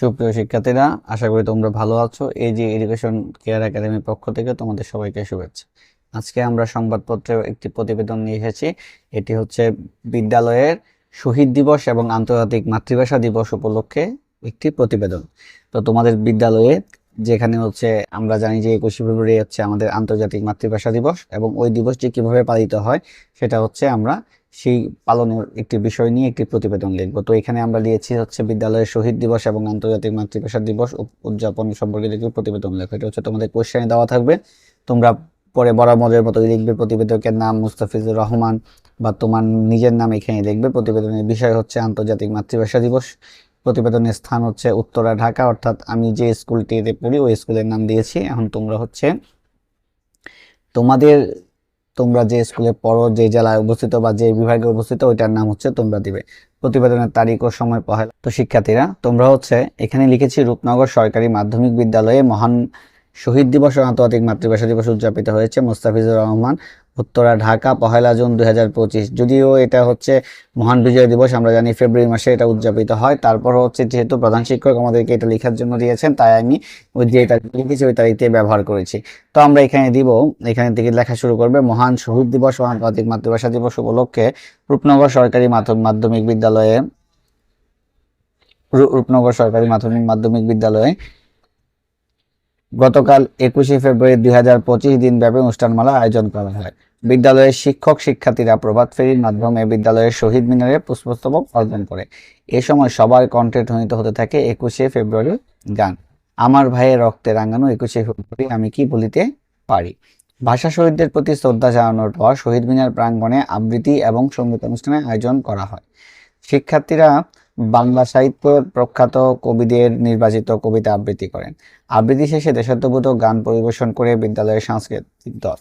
সুপ্রিয় শিক্ষার্থীরা, আশা করি তোমরা ভালো আছো। এই যে এডুকেশন কেয়ার একাডেমির পক্ষ থেকে তোমাদের সবাইকে শুভেচ্ছা। আজকে আমরা সংবাদপত্রে একটি প্রতিবেদন নিয়ে এসেছি। এটি হচ্ছে বিদ্যালয়ের শহীদ দিবস এবং আন্তর্জাতিক মাতৃভাষা দিবস উপলক্ষে একটি প্রতিবেদন। তো তোমাদের বিদ্যালয়ে যেখানে হচ্ছে আমরা জানি যে একুশে ফেব্রুয়ারি হচ্ছে আমাদের আন্তর্জাতিক মাতৃভাষা দিবস এবং ওই দিবসটি কীভাবে পালিত হয়, সেটা হচ্ছে আমরা সেই পালনের একটি বিষয় নিয়ে একটি প্রতিবেদন লিখব। তো এখানে আমরা দিয়েছি হচ্ছে বিদ্যালয়ের শহীদ দিবস এবং আন্তর্জাতিক মাতৃভাষা দিবস উদযাপন সম্পর্কে একটি প্রতিবেদন লেখো, এটা হচ্ছে তোমাদের কোশ্চেনে দেওয়া থাকবে। তোমরা পরে বরাবরের মতো লিখবে প্রতিবেদকের নাম মুস্তাফিজুর রহমান বা তোমার নিজের নাম এখানে লিখবে। প্রতিবেদনের বিষয় হচ্ছে আন্তর্জাতিক মাতৃভাষা দিবস। প্রতিবেদনের স্থান হচ্ছে উত্তরা, ঢাকা। অর্থাৎ আমি যে স্কুলটিতে পড়ি, ওই স্কুলের নাম দিয়েছি। এখন তোমরা হচ্ছে তোমাদের তোমরা যে স্কুলে পড়ো, যে জেলায় অবস্থিত বা যে বিভাগে অবস্থিত, ওইটার নাম হচ্ছে তোমরা দিবে। প্রতিবেদনের তারিখ ও সময় পহেলা। তো শিক্ষার্থীরা, তোমরা হচ্ছে এখানে লিখেছি রূপনগর সরকারি মাধ্যমিক বিদ্যালয়ে মহান শহীদ দিবস ও আন্তর্জাতিক মাতৃভাষা দিবস উদযাপিত হয়েছে, মোস্তাফিজুর রহমান। উত্তরা, ঢাকা, পহেলা জুন দুই হাজার পঁচিশ। যদিও এটা হচ্ছে মহান বিজয় দিবস, আমরা জানি ফেব্রুয়ারি মাসে এটা উদযাপিত হয়। তারপর হচ্ছে যেহেতু প্রধান শিক্ষক আমাদেরকে এটা লেখার জন্য দিয়েছেন, তাই আমি ওই যে তারিখ লিখেছি, ওই তারিখে ব্যবহার করেছি। তো আমরা এখানে দিব, এখানে থেকে লেখা শুরু করবে, মহান শহীদ দিবস ও আন্তর্জাতিক মাতৃভাষা দিবস উপলক্ষে রূপনগর সরকারি মাধ্য- মাধ্যমিক বিদ্যালয়ে রূপনগর সরকারি মাধ্যমিক মাধ্যমিক বিদ্যালয়ে গতকাল একুশে ফেব্রুয়ারি দুই হাজার পঁচিশ দিন ব্যাপী অনুষ্ঠানমালা আয়োজন করা হয়। বিদ্যালয়ের শিক্ষক শিক্ষার্থীরা প্রভাত ফেরির মাধ্যমে বিদ্যালয়ের শহীদ মিনারে পুষ্পস্তবক অর্জন করে। এ সময় সবার কণ্ঠে ধ্বনিত হতে থাকে একুশে ফেব্রুয়ারি গান। আমার ভাইয়ের রক্তে রাঙানো একুশে ফেব্রুয়ারি আমি কি বলিতে পারি? ভাষা শহীদদের প্রতি শ্রদ্ধা জানানোর পর শহীদ মিনার প্রাঙ্গণে আবৃত্তি এবং সংগীত অনুষ্ঠানের আয়োজন করা হয়। শিক্ষার্থীরা বাংলা সাহিত্যের প্রখ্যাত কবিদের নির্বাচিত কবিতা আবৃত্তি করেন। আবৃত্তি শেষে দেশাত্মবোধক গান পরিবেশন করে বিদ্যালয়ের সাংস্কৃতিক দল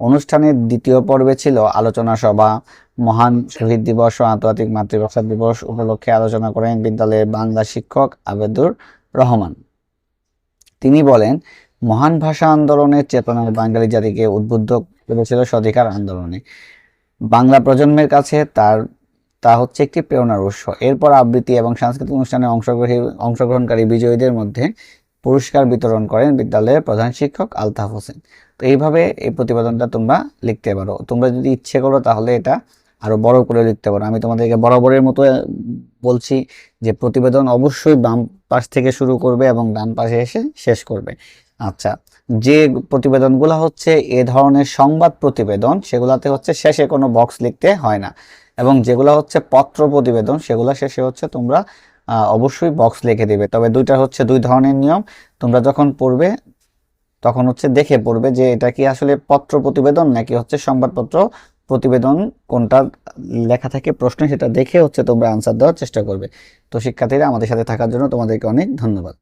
অনুষ্ঠানের দ্বিতীয় পর্বে ছিল আলোচনা সভা, মহান শহীদ দিবস ও আন্তর্জাতিক মাতৃভাষা দিবস উপলক্ষে আলোচনা করেন বিদ্যালয়ের বাংলা শিক্ষক আবেদুর রহমান। তিনি বলেন, মহান ভাষা আন্দোলনের চেতনায় বাঙালি জাতিকে উদ্বুদ্ধ করেছিল স্বাধিকার আন্দোলনে। বাংলা প্রজন্মের কাছে তার, তা হচ্ছে একটি প্রেরণার উৎস। এরপর আবৃত্তি এবং সাংস্কৃতিক অনুষ্ঠানে অংশগ্রহী, অংশগ্রহণকারী বিজয়ীদের মধ্যে পুরস্কার বিতরণ করেন বিদ্যালয়ের প্রধান শিক্ষক আলতাফ হোসেন। তো এইভাবে এই প্রতিবেদনটা তোমরা লিখতে পারো। তোমরা যদি ইচ্ছে করো তাহলে এটা আরও বড় করে লিখতে পারো। আমি তোমাদেরকে বরাবরের মতো বলছি যে প্রতিবেদন অবশ্যই বাম পাশ থেকে শুরু করবে এবং ডান পাশে এসে শেষ করবে। আচ্ছা যে প্রতিবেদনগুলো হচ্ছে এ ধরনের সংবাদ প্রতিবেদন, সেগুলাতে হচ্ছে শেষে কোনো বক্স লিখতে হয় না। এবং যেগুলো হচ্ছে পত্র প্রতিবেদন, সেগুলো শেষে হচ্ছে তোমরা অবশ্যই বক্স লিখে দেবে। তবে দুইটা হচ্ছে দুই ধরনের নিয়ম। তোমরা যখন পড়বে, তখন হচ্ছে দেখে পড়বে যে এটা কি আসলে পত্র প্রতিবেদন নাকি হচ্ছে সংবাদপত্র প্রতিবেদন, কোনটা লেখা থাকে, প্রশ্ন সেটা দেখে হচ্ছে তোমরা আনসার দেওয়ার চেষ্টা করবে। তো শিক্ষার্থীরা, আমাদের সাথে থাকার জন্য তোমাদেরকে অনেক ধন্যবাদ।